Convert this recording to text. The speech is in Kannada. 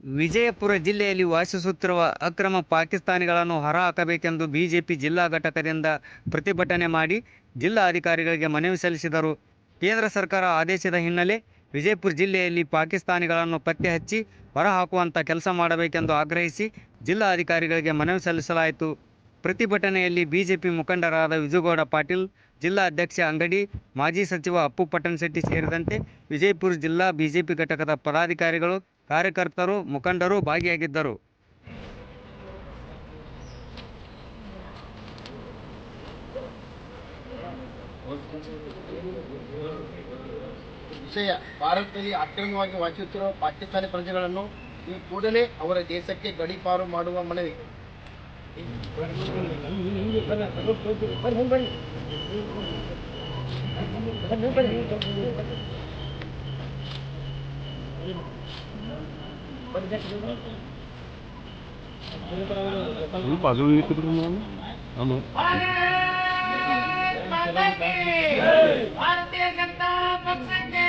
ವಿಜಯಪುರ ಜಿಲ್ಲೆಯಲ್ಲಿ ವಾಸಿಸುತ್ತಿರುವ ಅಕ್ರಮ ಪಾಕಿಸ್ತಾನಿಗಳನ್ನು ಹೊರಹಾಕಬೇಕೆಂದು ಬಿಜೆಪಿ ಜಿಲ್ಲಾ ಘಟಕದಿಂದ ಪ್ರತಿಭಟನೆ ಮಾಡಿ ಜಿಲ್ಲಾ ಅಧಿಕಾರಿಗಳಿಗೆ ಮನವಿ ಸಲ್ಲಿಸಿದರು. ಕೇಂದ್ರ ಸರ್ಕಾರ ಆದೇಶದ ಹಿನ್ನೆಲೆ ವಿಜಯಪುರ ಜಿಲ್ಲೆಯಲ್ಲಿ ಪಾಕಿಸ್ತಾನಿಗಳನ್ನು ಪತ್ತೆ ಹಚ್ಚಿ ಹೊರಹಾಕುವಂತ ಕೆಲಸ ಮಾಡಬೇಕೆಂದು ಆಗ್ರಹಿಸಿ ಜಿಲ್ಲಾ ಅಧಿಕಾರಿಗಳಿಗೆ ಮನವಿ ಸಲ್ಲಿಸಲಾಯಿತು. ಪ್ರತಿಭಟನೆಯಲ್ಲಿ ಬಿಜೆಪಿ ಮುಖಂಡರಾದ ವಿಜುಗೌಡ ಪಾಟೀಲ್, ಜಿಲ್ಲಾ ಅಧ್ಯಕ್ಷ ಅಂಗಡಿ, ಮಾಜಿ ಸಚಿವ ಅಪ್ಪು ಪಟ್ಟಣಶೆಟ್ಟಿ ಸೇರಿದಂತೆ ವಿಜಯಪುರ ಜಿಲ್ಲಾ ಬಿಜೆಪಿ ಘಟಕದ ಪದಾಧಿಕಾರಿಗಳು, ಕಾರ್ಯಕರ್ತರು, ಮುಖಂಡರು ಭಾಗಿಯಾಗಿದ್ದರು. ವಿಷಯ ಭಾರತದಲ್ಲಿ ಅಕ್ರಮವಾಗಿ ವಾಸಿಸುತ್ತಿರುವ ಪಾಕಿಸ್ತಾನಿ ಪ್ರಜೆಗಳನ್ನು ಈ ಕೂಡಲೇ ಅವರ ದೇಶಕ್ಕೆ ಗಡೀಪಾರು ಮಾಡುವ ಮನವಿ ಸ್ವಲ್ಪ ನಾನು ನಾನು ಭಾರತೀಯ ಜನತಾ ಪಕ್ಷಕ್ಕೆ